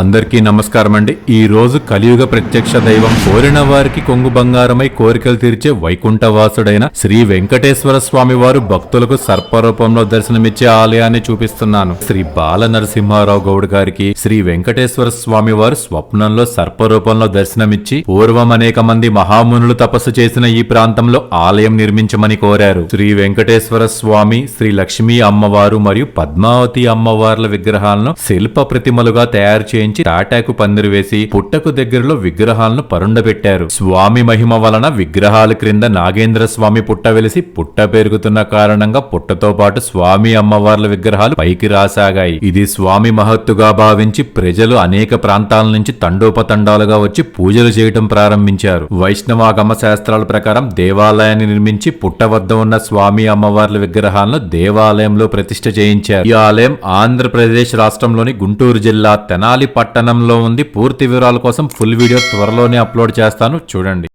అందరికీ నమస్కారం అండి. ఈ రోజు కలియుగ ప్రత్యక్ష దైవం కోరిన వారికి కొంగు బంగారమై కోరికలు తీర్చే వైకుంఠవాసుడైన శ్రీ వెంకటేశ్వర స్వామి వారు భక్తులకు సర్పరూపంలో దర్శనమిచ్చే ఆలయాన్ని చూపిస్తున్నాను. శ్రీ బాల నరసింహారావు గౌడ్ గారికి శ్రీ వెంకటేశ్వర స్వామి వారు స్వప్నంలో సర్పరూపంలో దర్శనమిచ్చి పూర్వం అనేక మంది మహామునులు తపస్సు చేసిన ఈ ప్రాంతంలో ఆలయం నిర్మించమని కోరారు. శ్రీ వెంకటేశ్వర స్వామి శ్రీ లక్ష్మీ అమ్మవారు మరియు పద్మావతి అమ్మవార్ల విగ్రహాలను శిల్ప ప్రతిమలుగా తయారు చేయించి తాటాకు పందిరి వేసి పుట్టకు దగ్గరలో విగ్రహాలను పరుండబెట్టారు. స్వామి మహిమ వలన విగ్రహాల క్రింద నాగేంద్ర స్వామి పుట్ట వెలిసి పుట్ట పెరుగుతున్న కారణంగా పుట్టతో పాటు స్వామి అమ్మవార్ల విగ్రహాలు పైకి రాసాగాయి. ఇది స్వామి మహత్తుగా భావించి ప్రజలు అనేక ప్రాంతాల నుంచి తండోపతండాలుగా వచ్చి పూజలు చేయటం ప్రారంభించారు. వైష్ణవాగమ శాస్త్రాల ప్రకారం దేవాలయాన్ని నిర్మించి పుట్ట వద్ద ఉన్న స్వామి అమ్మవార్ల విగ్రహాలను దేవాలయంలో ప్రతిష్ఠ చేయించారు. ఈ ఆలయం ఆంధ్రప్రదేశ్ రాష్ట్రంలోని గుంటూరు జిల్లా తెనాలి పట్టణంలో ఉంది. పూర్తి వివరాల కోసం ఫుల్ వీడియో త్వరలోనే అప్లోడ్ చేస్తాను. చూడండి.